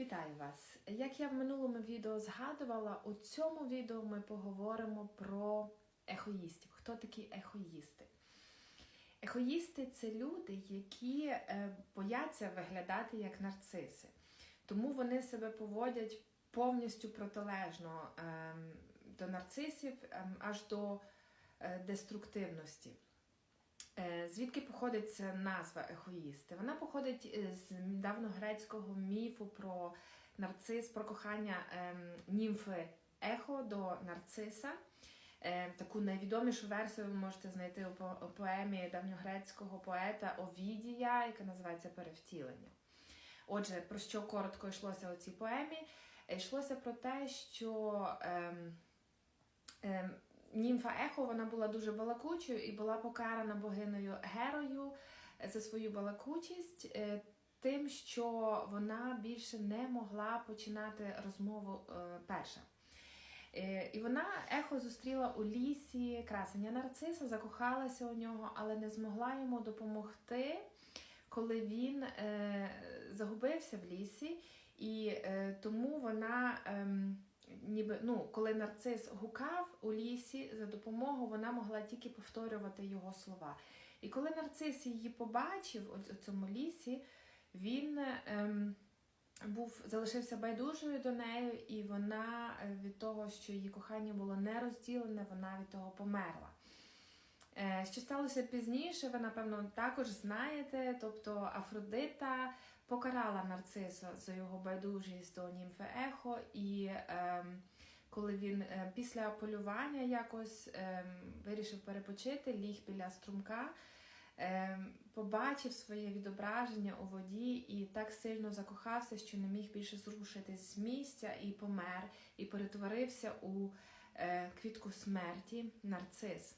Вітаю вас! Як я в минулому відео згадувала, у цьому відео ми поговоримо про ехоїстів. Хто такі ехоїсти? Ехоїсти це люди, які е, бояться виглядати як нарциси. Тому вони себе поводять повністю протилежно ем, до нарцисів, ем, аж до е, деструктивності. Е, Звідки походить ця назва ехоїсти? Вона походить е, з давньогрецького міфу про нарцис, про кохання ем, німфи Ехо до нарциса. Е, Таку найвідомішу версію ви можете знайти у поемі давньогрецького поета Овідія, яка називається Перевтілення. Отже, про що коротко йшлося у цій поемі? Йшлося про те, що ем, ем, німфа Ехо вона була дуже балакучою і була покарана богиною Герою за свою балакучість. е, Тим, що вона більше не могла починати розмову е, перша. Е, І вона ехо зустріла у лісі красення нарциса, закохалася у нього, але не змогла йому допомогти, коли він загубився в лісі, і тому вона. Ніби ну, коли нарцис гукав у лісі за допомогою, вона могла тільки повторювати його слова. І коли нарцис її побачив у цьому лісі, він ем, був залишився байдужою до неї, і вона е, від того, що її кохання було не розділене, вона від того померла. Е, Що сталося пізніше, ви, напевно, також знаєте. Тобто Афродита покарала нарциса за його байдужість до німфи Ехо, і ем, коли він е, після полювання якось ем, вирішив перепочити, ліг біля струмка, ем, побачив своє відображення у воді і так сильно закохався, що не міг більше зрушитись з місця і помер, і перетворився у е, квітку смерті нарцис.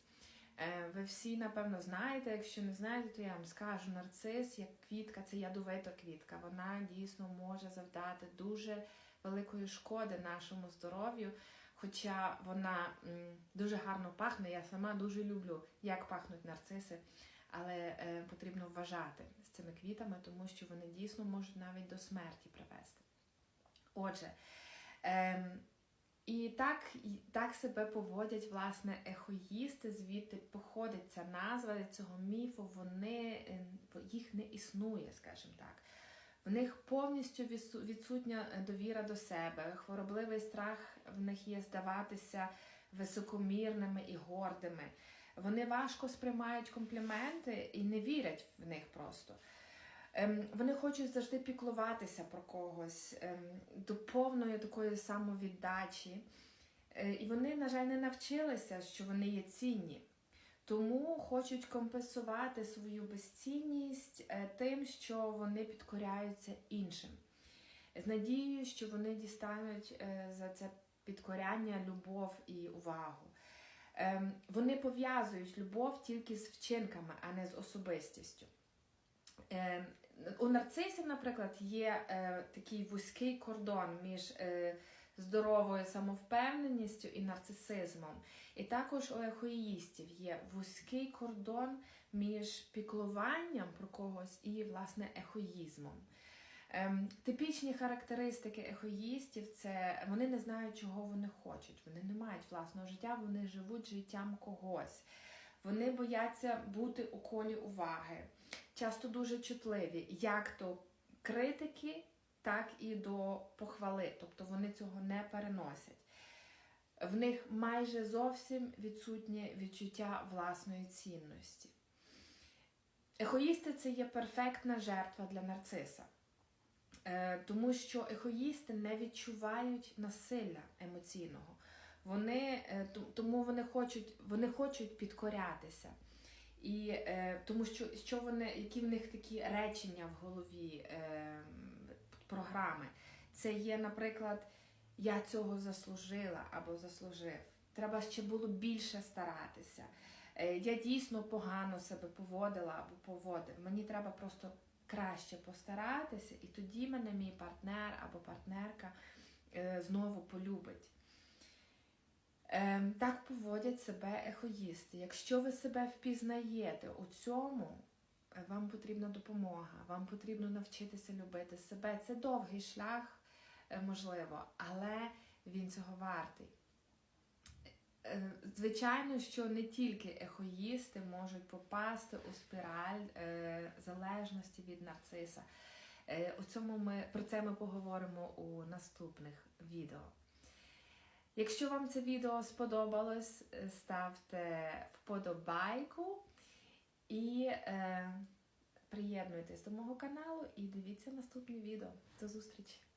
Е, Ви всі, напевно, знаєте, якщо не знаєте, то я вам скажу, нарцис як квітка, це ядовита квітка. Вона дійсно може завдати дуже великої шкоди нашому здоров'ю. Хоча вона дуже гарно пахне, я сама дуже люблю, як пахнуть нарциси, але е, потрібно вважати з цими квітами, тому що вони дійсно можуть навіть до смерті привести. Отже, ем, і так, і так себе поводять власне ехоїсти, звідти походить ця назва цього міфу, вони, е, їх не існує, скажімо так. В них повністю відсутня е, довіра до себе, хворобливий страх в них є здаватися високомірними і гордими. Вони важко сприймають компліменти і не вірять в них просто. Ем, Вони хочуть завжди піклуватися про когось ем, до повної такої самовіддачі. Е, І вони, на жаль, не навчилися, що вони є цінні. Тому хочуть компенсувати свою безцінність е, тим, що вони підкоряються іншим. З надією, що вони дістануть е, за це підкоряння любов і увагу. Ем, Вони пов'язують любов тільки з вчинками, а не з особистістю. У нарцисів, наприклад, є е, такий вузький кордон між е, здоровою самовпевненістю і нарцисизмом. І також у ехоїстів є вузький кордон між піклуванням про когось і, власне, ехоїзмом. Ем, типічні характеристики ехоїстів це вони не знають, чого вони хочуть. Вони не мають власного життя, вони живуть життям когось. Вони бояться бути у колі уваги, часто дуже чутливі, як до критики, так і до похвали. Тобто вони цього не переносять. В них майже зовсім відсутнє відчуття власної цінності. Ехоїсти це є перфектна жертва для нарциса. Е, Тому що ехоїсти не відчувають насилля емоційного. Вони, е, тому вони хочуть, вони хочуть підкорятися. І е, тому що, що вони, які в них такі речення в голові е, програми. Це є, наприклад, я цього заслужила або заслужив. Треба ще було більше старатися. Е, я дійсно погано себе поводила або поводив. Мені треба просто краще постаратися, і тоді мене мій партнер або партнерка е, знову полюбить. Ем, Так поводять себе ехоїсти. Якщо ви себе впізнаєте у цьому, е, вам потрібна допомога, вам потрібно навчитися любити себе. Це довгий шлях, е, можливо, але він цього вартий. Е, Звичайно, що не тільки егоїсти можуть попасти у спіраль залежності від нарциса. У цьому ми, про це ми поговоримо у наступних відео. Якщо вам це відео сподобалось, е, ставте вподобайку і е, приєднуйтесь до мого каналу і дивіться наступні відео. До зустрічі!